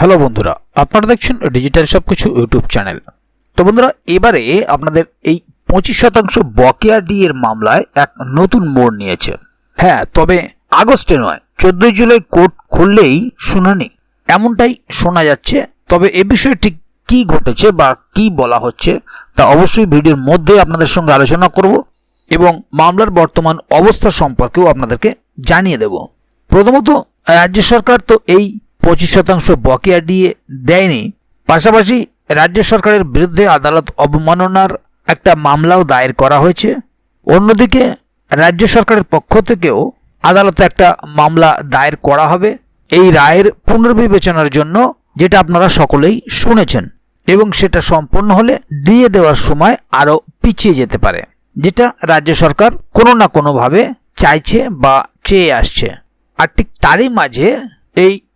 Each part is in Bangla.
হ্যালো বন্ধুরা, আপনারা দেখছেন ডিজিটাল সব কিছু ইউটিউব চ্যানেল। তো বন্ধুরা, এবারে আপনাদের এই পঁচিশ শতাংশ বকেয়া ডি এর মামলায় এক নতুন মোড় নিয়েছে। হ্যাঁ তবে আগস্টে নয়, চোদ্দই জুলাই কোর্ট খুললেই শুনানি। এমনটাই শোনা যাচ্ছে, তবে এ বিষয়ে ঠিক কি ঘটেছে বা কি বলা হচ্ছে, তা অবশ্যই ভিডিওর মধ্যে আপনাদের সঙ্গে আলোচনা করব এবং মামলার বর্তমান অবস্থা সম্পর্কেও আপনাদেরকে জানিয়ে দেব। প্রথমত, রাজ্য সরকার তো এই পঁচিশ শতাংশ বকেয়া দিয়ে দেয়নি। পাশাপাশি রাজ্য সরকারের বিরুদ্ধে আদালত অবমাননার একটা মামলাও দায়ের করা হয়েছে। অন্যদিকে রাজ্য সরকারের পক্ষ থেকেও আদালতে একটা মামলা দায়ের করা হবে। এই রায়ের পুনর্বিবেচনার জন্য যেটা আপনারা সকলেই শুনেছেন এবং সেটা সম্পন্ন হলে দিয়ে দেওয়ার সময় আরও পিছিয়ে যেতে পারে, যেটা রাজ্য সরকার কোনো না কোনোভাবে চাইছে বা চেয়ে আসছে। আর ঠিক তারই মাঝে এই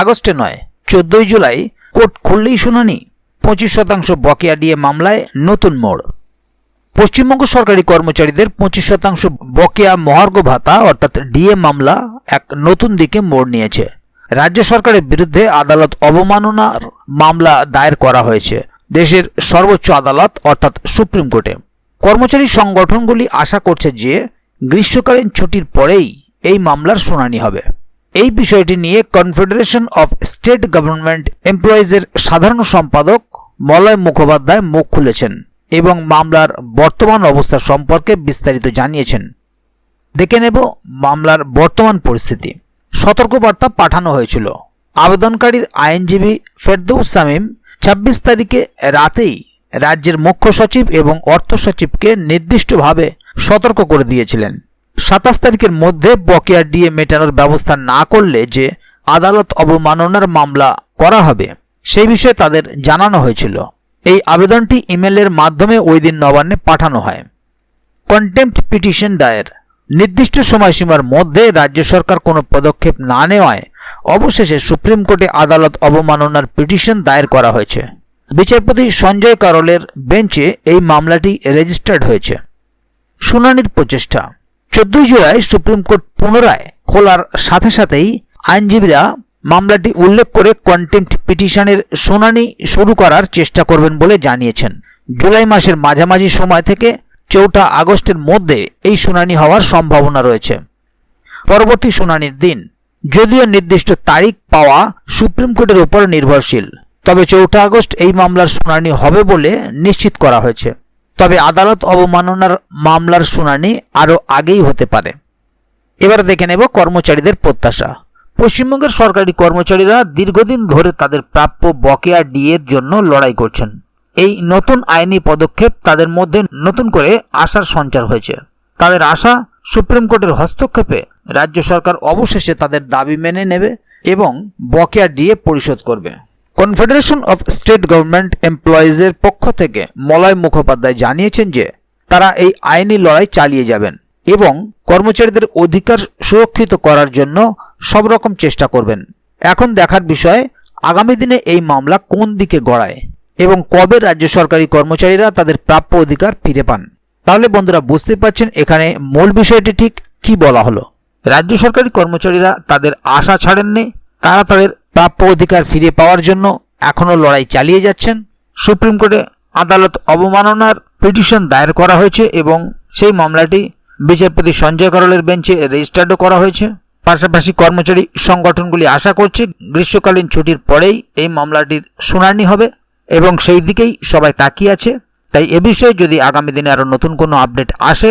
আগস্টে নয়, চোদ্দই জুলাই কোর্ট খুললেই শুনানি। পঁচিশ শতাংশ বকেয়া ডিএ মামলায় নতুন মোড়। পশ্চিমবঙ্গ সরকারি কর্মচারীদের পঁচিশ শতাংশ বকেয়া মহার্ঘ ভাতা, অর্থাৎ ডিএ মামলা, এক নতুন দিকে মোড় নিয়েছে। রাজ্য সরকারের বিরুদ্ধে আদালত অবমাননার মামলা দায়ের করা হয়েছে, দেশের সর্বোচ্চ আদালত, অর্থাৎ সুপ্রিম কোর্টে। কর্মচারী সংগঠনগুলি আশা করছে যে, গ্রীষ্মকালীন ছুটির পরেই এই মামলার শুনানি হবে। এই বিষয়টি নিয়ে কনফেডারেশন অফ স্টেট গভর্নমেন্ট এমপ্লয়িজের সাধারণ সম্পাদক মলয় মুখোপাধ্যায় মুখ খুলেছেন এবং মামলার বর্তমান অবস্থা সম্পর্কে বিস্তারিত জানিয়েছেন। দেখে নেব মামলার বর্তমান পরিস্থিতি। সতর্কবার্তা পাঠানো হয়েছিল। আবেদনকারীর আইনজীবী ফেরদৌস সামিম ছাব্বিশ তারিখে রাতেই রাজ্যের মুখ্য সচিব এবং অর্থ সচিবকে নির্দিষ্টভাবে সতর্ক করে দিয়েছিলেন। সাতাশ তারিখের মধ্যে বকেয়া ডিএ মেটানোর ব্যবস্থা না করলে যে আদালত অবমাননার মামলা করা হবে সেই বিষয়ে তাদের জানানো হয়েছিল। এই আবেদনটি ইমেলের মাধ্যমে ওই দিন নবান্নে পাঠানো হয়। কন্টেম্পট পিটিশন দায়ের। নির্দিষ্ট সময়সীমার মধ্যে রাজ্য সরকার কোনো পদক্ষেপ না নেওয়ায় অবশেষে সুপ্রিম কোর্টে আদালত অবমাননার পিটিশন দায়ের করা হয়েছে। বিচারপতি সঞ্জয় কারলের বেঞ্চে এই মামলাটি রেজিস্টার্ড হয়েছে। শুনানির প্রচেষ্টা। চোদ্দই জুলাই সুপ্রিম কোর্ট পুনরায় খোলার সাথে সাথেই আইনজীবীরা মামলাটি উল্লেখ করে কন্টেন্ট পিটিশনের শুনানি শুরু করার চেষ্টা করবেন বলে জানিয়েছেন। জুলাই মাসের মাঝামাঝি সময় থেকে চৌঠা আগস্টের মধ্যে এই শুনানি হওয়ার সম্ভাবনা রয়েছে। পরবর্তী শুনানির দিন, যদিও নির্দিষ্ট তারিখ পাওয়া সুপ্রিম কোর্টের উপর নির্ভরশীল, তবে চৌঠা আগস্ট এই মামলার শুনানি হবে বলে নিশ্চিত করা হয়েছে। তবে আদালত অবমাননার মামলার শুনানি আরও আগেই হতে পারে। এবার দেখে নেব কর্মচারীদের প্রত্যাশা। পশ্চিমবঙ্গের সরকারি কর্মচারীরা দীর্ঘদিন ধরে তাদের প্রাপ্য বকেয়া ডিএর জন্য লড়াই করছেন। এই নতুন আইনি পদক্ষেপ তাদের মধ্যে নতুন করে আশার সঞ্চার হয়েছে। তাদের আশা সুপ্রিম কোর্টের হস্তক্ষেপে রাজ্য সরকার অবশেষে তাদের দাবি মেনে নেবে এবং বকেয়া ডিএ পরিশোধ করবে। কনফেডারেশন অফ স্টেট গভর্নমেন্ট এমপ্লয়িজের পক্ষ থেকে মলয় মুখোপাধ্যায় জানিয়েছেন যে, তারা এই আইনি লড়াই চালিয়ে যাবেন এবং কর্মচারীদের অধিকার সুরক্ষিত করার জন্য সব রকম চেষ্টা করবেন। এখন দেখার বিষয়, আগামী দিনে এই মামলা কোন দিকে গড়ায় এবং কবে রাজ্য সরকারি কর্মচারীরা তাদের প্রাপ্য অধিকার ফিরে পান। তাহলে বন্ধুরা বুঝতে পারছেন এখানে মূল বিষয়টি ঠিক কি বলা হলো। রাজ্য সরকারি কর্মচারীরা তাদের আশা ছাড়েননি, তারা তাদের প্রাপ্য অধিকার ফিরে পাওয়ার জন্য এখনও লড়াই চালিয়ে যাচ্ছেন। সুপ্রিম কোর্টে আদালত অবমাননার পিটিশন দায়ের করা হয়েছে এবং সেই মামলাটি বিচারপতি সঞ্জয় করলের বেঞ্চে রেজিস্টার্ডও করা হয়েছে। পাশাপাশি কর্মচারী সংগঠনগুলি আশা করছে গ্রীষ্মকালীন ছুটির পরেই এই মামলাটির শুনানি হবে এবং সেই দিকেই সবাই তাকিয়ে আছে। তাই এ বিষয়ে যদি আগামী দিনে আরও নতুন কোনো আপডেট আসে